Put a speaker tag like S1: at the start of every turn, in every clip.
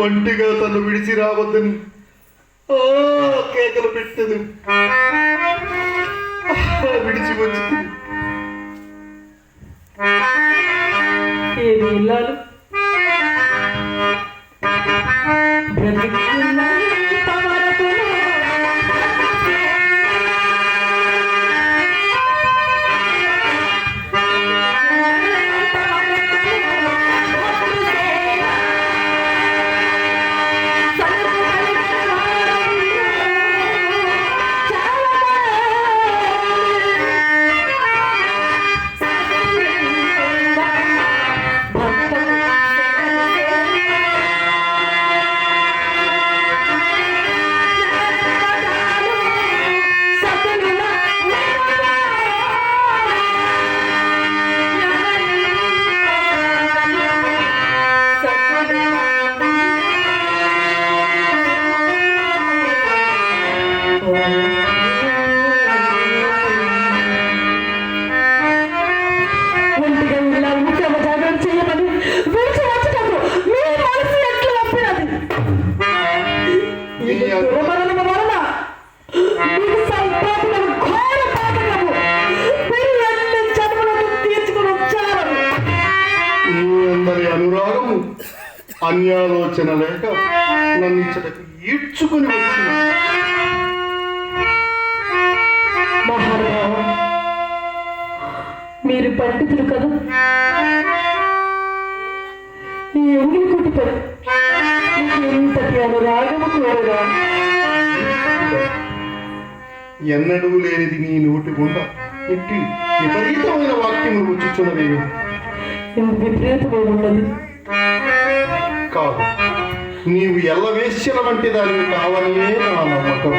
S1: വണ്ടികൾ തന്നെ പിടിച്ച് രാമത്തിന് കേക്കല പെട്ടത്.
S2: പിടിച്ചു കൊച്ചു ഏതെല്ലാരും అన్యాలోచన లేక నన్ను ఇచ్చటకు ఈడ్చుకుని వచ్చిన
S1: మీరు పండితులు కదా? ఈ ఎంగిలి ఇంతటి అనురాగము కోరగా
S2: ఎన్నడూ లేనిది నీ నోటి గుండ ఇట్టి విపరీతమైన వాక్యములు వచ్చుచున్నవేమి
S1: ఇంత విపరీతమై ఉన్నది
S2: కాదు. నీవు ఎల్ల వేసిన వంటి దానివి కావాలనే నా నమ్మకం.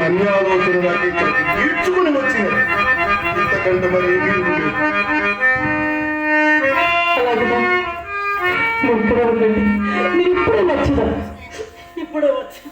S2: దాకా ఇక్కడికి తీర్చుకుని వచ్చినది ఇంతకంటే మరి ఏమీ
S1: ఇప్పుడే వచ్చిన ఇప్పుడే వచ్చి